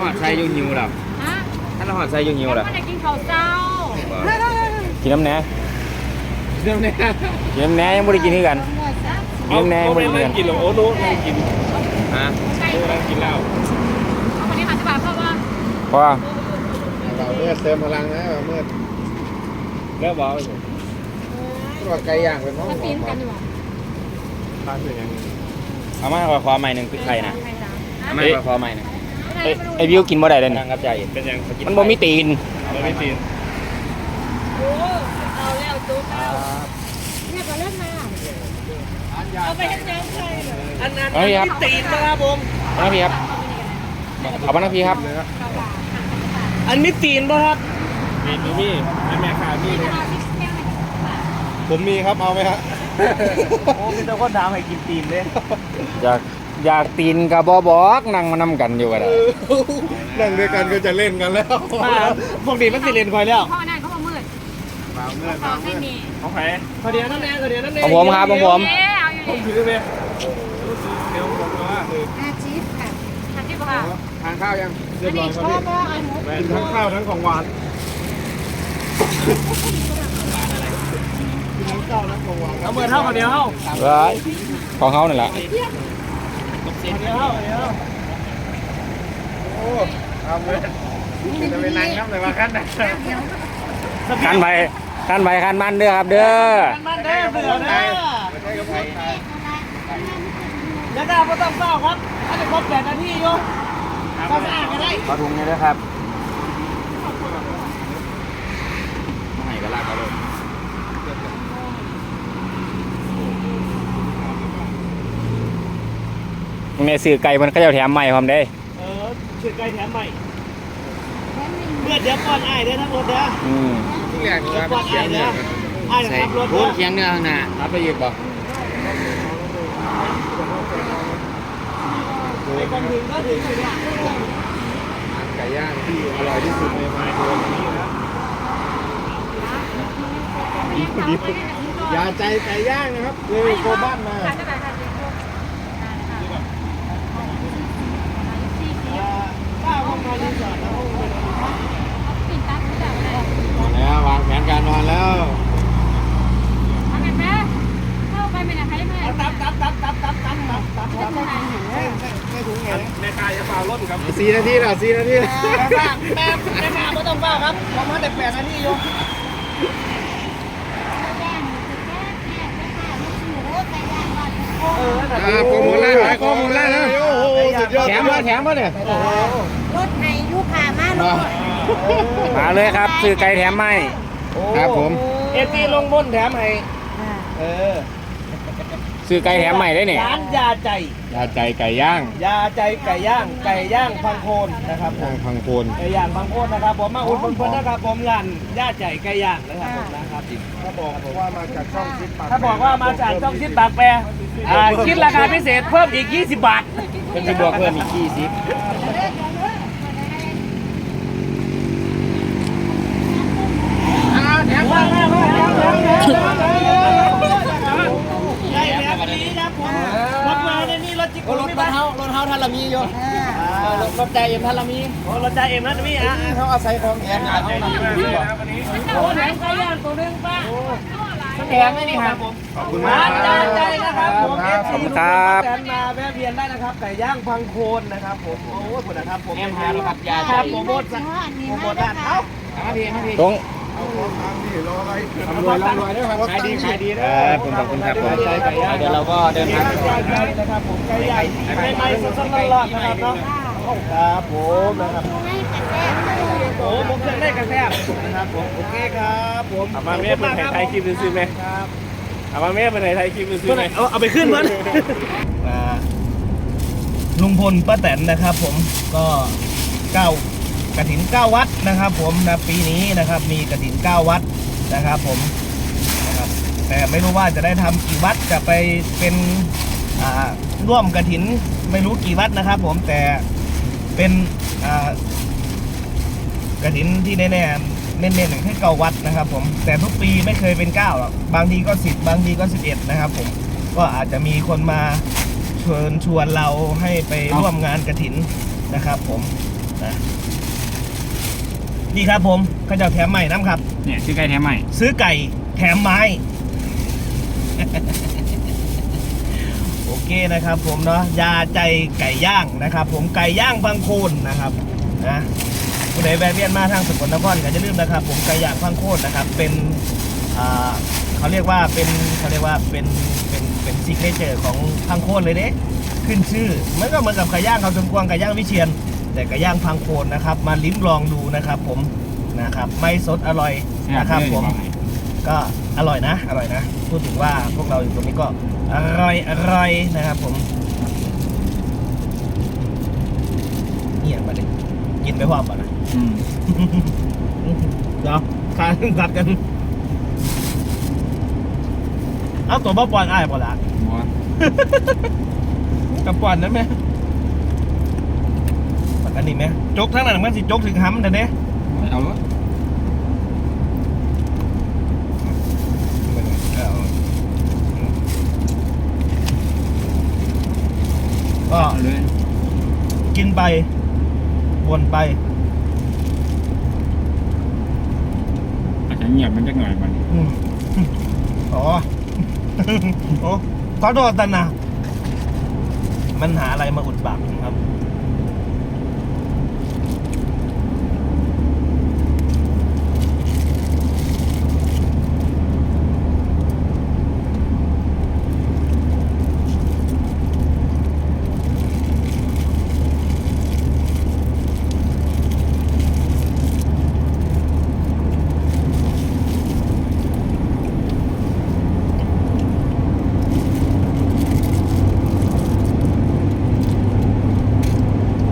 หอดใส่อยูหิวหรอฮะถ้าเราหอดใส่อยูหิวหรอมันจะกินข้าวเจ้ากินน้ำแหน่เรื่องนี้กินน้ำแหน่ยังไม่ได้กินด้วยกันกินน้ำแหน่ยังไม่ได้กินกันกินหรอโอ้โหนั่งกินฮะไก่โอ้นั่งกินเหล้าเอาคนนี้หาจะบาเพราะว่าเพราะว่าเราเมื่อเติมพลังนะเราเมื่อแล้วบอกว่าไก่ย่างเป็นห้องมันปีนกันอยู่ทานเป็นยังไงเอามาขอขอใหม่หนึ่งคือใครนะเอาไม่ขอใหม่นะ ไอ้ไอ้วิวกินบ่ได้เลยนั่นี่งกับใจเย็นเป็นยังมันบ่มีตีนเราไม่ตีนโอ้เอาแล้วจุ๊บแล้วเนี่ยก็เล่นมาเอาไปให้เจ้าใครอันนั้นเอาพี่ครับตีนนะครับผมเอามาพี่ครับเอามาหน้าพี่ครับ อันนี้ตีนป่ะครับตีนมีแม่แม่ขามีเลยผมมีครับเอาไหมฮะโอ้พี่เจ้าคนถามให้กินตีนเลยอยาก อยากตีนกับบอบอกนั่งมานำกันอยู่กันนั่งด้วยกันก็จะเล่นกันแล้วมาพวกนี้มันสิเรียนคอยแล้วพ่อนั่นเขาบอกมืดมาเมื่อต่อไม่มีของใครขอเดียวนั่นแน่ขอเดียวนั่นแน่ของผมครับของผมเอ๊ะเอาอยู่ผมนี่ถือไปเดี๋ยวผมว่าเอออาชีพค่ะอาชีพค่ะทานข้าวยังอันนี้พ่อพ่ออันนี้กินทั้งข้าวทั้งของหวานเอาเมื่อเท่าขอเดียวเท่าร้ายของเขานี่แหละขอ เดียวเท่าขอเดียวโอ้เอาเลยจะไปนั่งน้ำเลยว่าขั้นไหนคันไปคันไปคันมันเด้อครับเด้อมันได้เบื่อนะแล้วก็ไม่ต้องเฝ้าครับอันนี้ครบแปดนาทีอยู่ก็สะอาดก็ได้ขอถุงนี้ด้วยครับให้ก็ลากเอาเลย มึงเนี่ยซื้อไก่มันก็จะแถมใหม่พร้อมได้เออชื่อไก่แถมใหม่เพื่อเดี๋ยวก่อนไอ้เด้อทั้งรถเด้ออืมที่แรกเดี๋ยวว่าก่อนเสีไอ้ยงเด้เนี่อยไอ้ใส่ขับรถพูเด้ดอเคียงเนื้อข้างหน้ารับไปหยิบบ่ไอ้คนถึงก็ถึงอยู่เนี่ยไก่ย่างที่อร่อยที่สุดในมาโคนนี้นะอย่าใจไก่ย่างนะครับเลยโคบ้านมา วางแผนการนอนแล้วสี่นาทีแล้วสี่นาทีแม่แม่แม่มาไม่ต้องว่าครับผมมาแต่แปดนาทีโยมโปรโมทไล่ขายโปรโมทไล่แล้วแถมมาแถมมาเนี่ย นาะมาเลยครับซื้อไก่แถมให้ครับผม เอตีลงบนแถมให้เออซื้อไก่แถมใหม่ได้เนี่ยร้านยาใจ ยาใจไก่ย่าง ยาใจไก่ย่าง ไก่ย่างพังโคนนะครับย่างพังโคนไก่ย่างพังโคนนะครับผมมาอุดหนุนเพื่อนนะครับผมร้านยาใจไก่ย่างนะครับผมนะครับถ้าบอกว่ามาจากช่องชิดปากถ้าบอกว่ามาจากช่องชิดปากแปรคิดราคาพิเศษเพิ่มอีก 20 บาทเป็นจะบวกเพิ่มอีก 20 ครับผมรถมาในนี่รถจิกรถรถเฮารถเฮาท่านละมีอยู่รถรถใจเอ็มท่านละมีโอ้รถใจเอ็มนะนี่อะเขาอาศัยของแอนงานเขาโอ้แถมไก่ย่างตัวนึงป้าแถมไม่นี่ครับผมขอบคุณร้ามากนจานใจนะครับผมครับขอบคุณครับแตนมาแวะเวียนได้นะครับไก่ย่างพังโคนนะครับผมโอ้ยคุณนะครับผมแอมหาแล้วครับยาคใจรับโปรโมทโปรโมทด้านเขามาพี่มาพี่ตรง ทำรวยร่ำรวยด้วยครับขายดีขายดีเอนะอผมขอบคุณครับผมใจไก่ย่างเดี๋ยวเราก็เดินทางไก่ย่างนะครับผมไก่ย่างไม่ไม่สดๆร้อนๆนะครับเนาะครับผมนะครับโอ้ผมจะได้กระแทกนะครับผมโอเคครับผมถามว่าแม่เป็นไทยคลิปซื้อไหมครับถามว่าแม่เป็นไทยคลิปซื้อไหมเอาเอาไปขึ้นมันลุงพลป้าแตนนะครับ ผมก็เก้า กระถินเก้าวัดนะครับ ผมนะปีนี้นะครับ มีกระถินเก้าวัดนะครับ ผมนะครับแต่ไม่รู้ว่าจะได้ทำกี่วัดจะไปเป็นอ่าร่วมกระถินไม่รู้กี่วัดนะครับ ผมแต่เป็นอ่ากระถินที่แน่ๆเน้นๆแค่เก้าวัดนะครับ ผมแต่ทุกปีไม่เคยเป็นเก้าหรอกบางทีก็สิบบางทีก็สิบเอ็ดนะครับ ผมก็อาจจะมีคนมาเชิญชวนเราให้ไปร่วมงานกระถินนะครับ ผมนะ ดีครับผมเขาจะแถมใหม่น้ำครับ เนี่ยชื่อไก่แท้ใหม่ ซื้อไก่แถมไม้ โอเคนะครับผมเนาะยาใจไก่ย่างนะครับ ผมไก่ย่างบางโคนนะครับนะผู้ใดแวะเวียนมาทางสกลนครก็จะลืมนะครับ ผมไก่ย่างพังโคนนะครับ เป็นอ่าเขาเรียกว่าเป็นเขาเรียกว่าเป็นเป็นเป็นซิกเนเจอร์ของพังโคนเลยเด้ขึ้นชื่อเหมือนก็เหมือนกับไก่ย่างเขาจนกวางไก่ย่างวิเชียน แต่ไก่ย่างพังโคนนะครับ มาลิ้มลองดูนะครับผมนะครับไม่สดอร่อยนะครับผมก็อร่อยนะ อร่อยนะ พูดถึงว่าพวกเราอยู่ตรงนี้ก็อร่อยอร่อยนะครับผมเนี่ยมาดิกินไปพร้อมป่ะนะอืมเดี๋ยวทานกัดกัน เอาตัวบ้าปอนอ้ายป่ะละบัวกับปอนนั้นไหมปัก อันนี้ไหมจกทั้งนั้นมันสิจกถึงห้ำแต่เนี้ยเอาเลยก็เอาเลยกินไปวนไปอาจจะเงียบมันจักหน่อยมันอืมอ๋อโอ้ขอโทษตันนะมันหาอะไรมาอุดปากครับ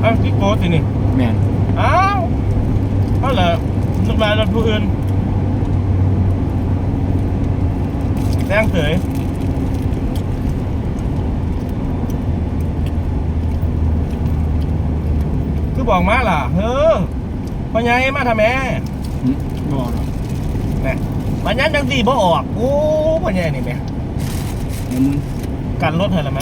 เอ้าพี่โก้สินี่ แม่น อ้าวเอาเหรอ นึกว่ารถผู้อื่นแรงเสยคือบอกมาล่ะเฮ้อพ่อใหญ่มาทำแม่อืมบ่หรอกแม่มันยันจังสีบ่ออกโอ้พ่อใหญ่นี่แม่มันกันรถให้แล้วไหม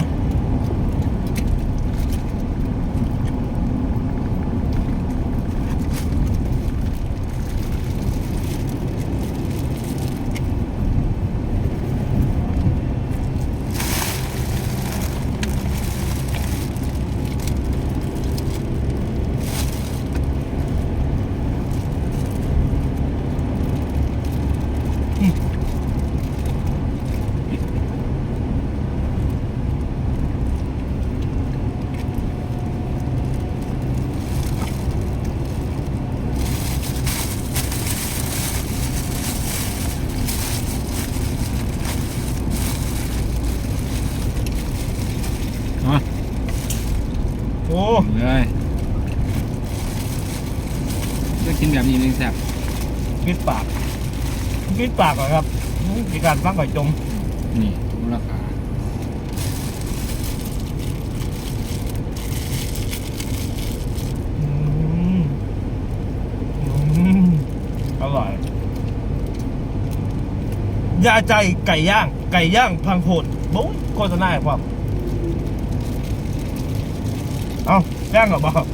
โอ้เลยจะกินแบบนี้มันแซ่บปิดปากปิดปากก่อนครับมีการฟักก่อยจม นี่มูลค่าอืมอืมอร่อย ยาใจไก่ย่าง ไก่ย่างพังโหดโบ้ยโฆษณาให้ความ 两个吧